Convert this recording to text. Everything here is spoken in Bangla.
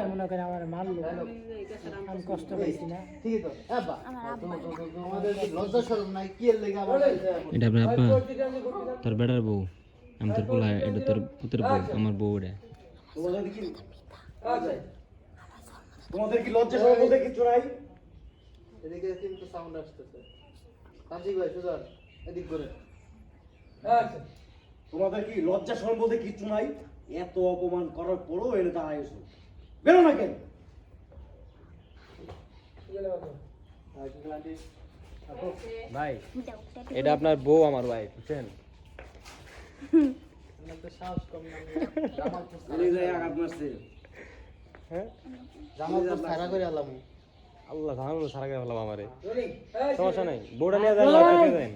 আর মনে করেন আমার মারলো আমি কষ্ট পাইছি না। এটা আপনার তোর বেটার বউ। আমি তোর পোলা এটা তোর পুতের বউ আমার বউ এটা। তোমাদের কি লজ্জা সরম বলতে কিছু নাই এদিকে কিন্তু সাউন্ড আসতেছে। ভাই সুজন এদিক করে তোমাদের কি লজ্জা সরম বলতে কিছু নাই? এত অপমান করার পরও এনে এসো বেরো না কেন? ভাই এটা আপনার বউ আমার ভাই বুঝছেন? হ্যাঁ আল্লাহ ধান সারা করে ফেলাম আমারে। সমস্যা নাই। বউটা নিয়ে যান দেন